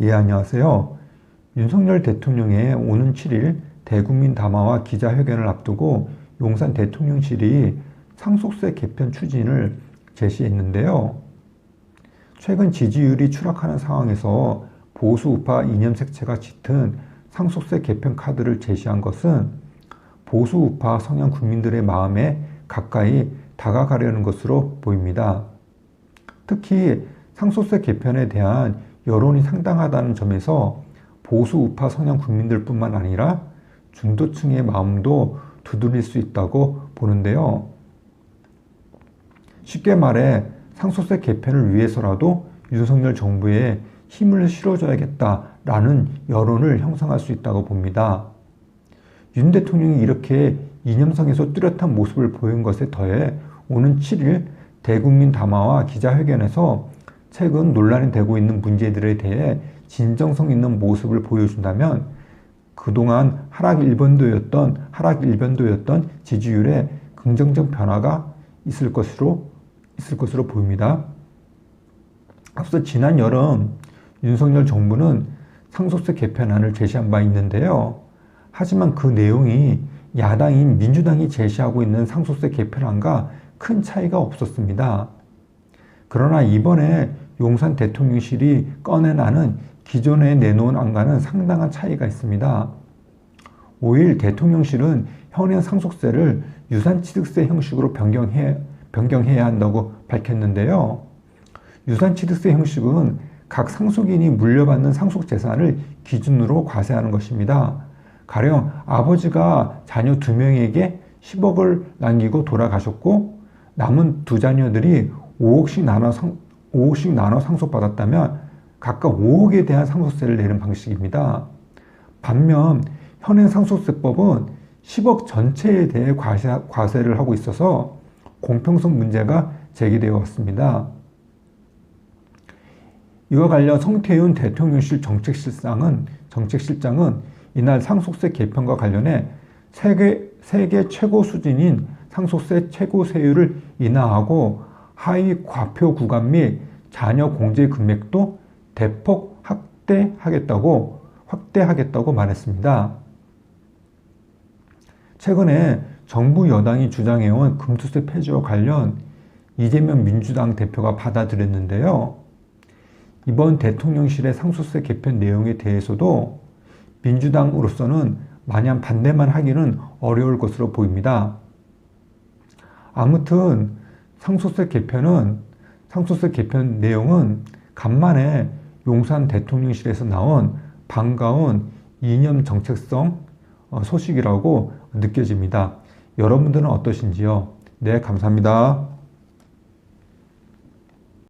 예, 안녕하세요. 윤석열 대통령의 오는 7일 대국민 담화와 기자회견을 앞두고 용산 대통령실이 상속세 개편 추진을 제시했는데요. 최근 지지율이 추락하는 상황에서 보수 우파 이념 색채가 짙은 상속세 개편 카드를 제시한 것은 보수 우파 성향 국민들의 마음에 가까이 다가가려는 것으로 보입니다. 특히 상속세 개편에 대한 여론이 상당하다는 점에서 보수 우파 성향 국민들뿐만 아니라 중도층의 마음도 두드릴 수 있다고 보는데요. 쉽게 말해 상속세 개편을 위해서라도 윤석열 정부에 힘을 실어줘야겠다라는 여론을 형성할 수 있다고 봅니다. 윤 대통령이 이렇게 이념상에서 뚜렷한 모습을 보인 것에 더해 오는 7일 대국민 담화와 기자회견에서 최근 논란이 되고 있는 문제들에 대해 진정성 있는 모습을 보여준다면 그동안 하락 일변도였던 하락 일변도였던 지지율에 긍정적 변화가 있을 것으로 있을 것으로 보입니다. 앞서 지난 여름 윤석열 정부는 상속세 개편안을 제시한 바 있는데요. 하지만 그 내용이 야당인 민주당이 제시하고 있는 상속세 개편안과 큰 차이가 없었습니다. 그러나 이번에 용산 대통령실이 꺼내나는 기존에 내놓은 안과는 상당한 차이가 있습니다. 5일 대통령실은 현행 상속세를 유산취득세 형식으로 변경해, 변경해야 한다고 밝혔는데요. 유산취득세 형식은 각 상속인이 물려받는 상속재산을 기준으로 과세하는 것입니다. 가령 아버지가 자녀 두 명에게 10억을 남기고 돌아가셨고 남은 두 자녀들이 5억씩 나눠, 상, 5억씩 나눠 상속받았다면 각각 5억에 대한 상속세를 내는 방식입니다. 반면 현행 상속세법은 10억 전체에 대해 과세, 과세를 하고 있어서 공평성 문제가 제기되어 왔습니다. 이와 관련 성태윤 대통령실 정책실장은 정책실장은 이날 상속세 개편과 관련해 세계 세계 최고 수준인 상속세 최고 세율을 인하하고 하위 과표 구간 및 자녀 공제 금액도 대폭 확대하겠다고 확대하겠다고 말했습니다. 최근에 정부 여당이 주장해온 금투세 폐지와 관련 이재명 민주당 대표가 받아들였는데요. 이번 대통령실의 상속세 개편 내용에 대해서도 민주당으로서는 마냥 반대만 하기는 어려울 것으로 보입니다. 아무튼 상속세 개편은 상속세 개편 내용은 간만에 용산 대통령실에서 나온 반가운 이념 정책성 어, 소식이라고 느껴집니다. 여러분들은 어떠신지요? 네, 감사합니다.